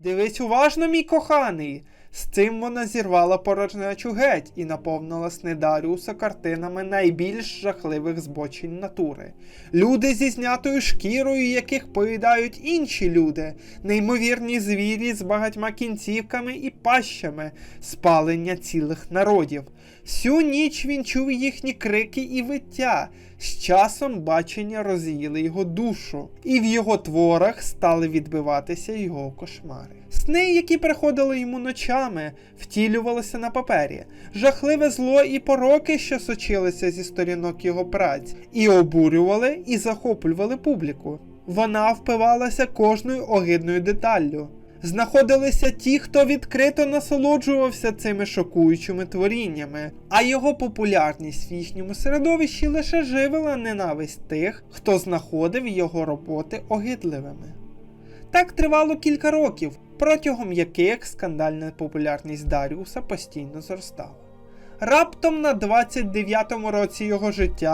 Дивись уважно, мій коханий. З цим вона зірвала порожнечу геть і наповнила Снедаріуса картинами найбільш жахливих збочень натури. Люди зі знятою шкірою, яких поїдають інші люди, неймовірні звірі з багатьма кінцівками і пащами, спалення цілих народів. Всю ніч він чув їхні крики і виття. З часом бачення роз'їли його душу, і в його творах стали відбиватися його кошмари. Сни, які приходили йому ночами, втілювалися на папері, жахливе зло і пороки, що сочилися зі сторінок його праць, і обурювали і захоплювали публіку. Вона впивалася кожною огидною деталлю. Знаходилися ті, хто відкрито насолоджувався цими шокуючими творіннями, а його популярність в їхньому середовищі лише живила ненависть тих, хто знаходив його роботи огидливими. Так тривало кілька років, протягом яких скандальна популярність Даріуса постійно зростала. Раптом на 29-му році його життя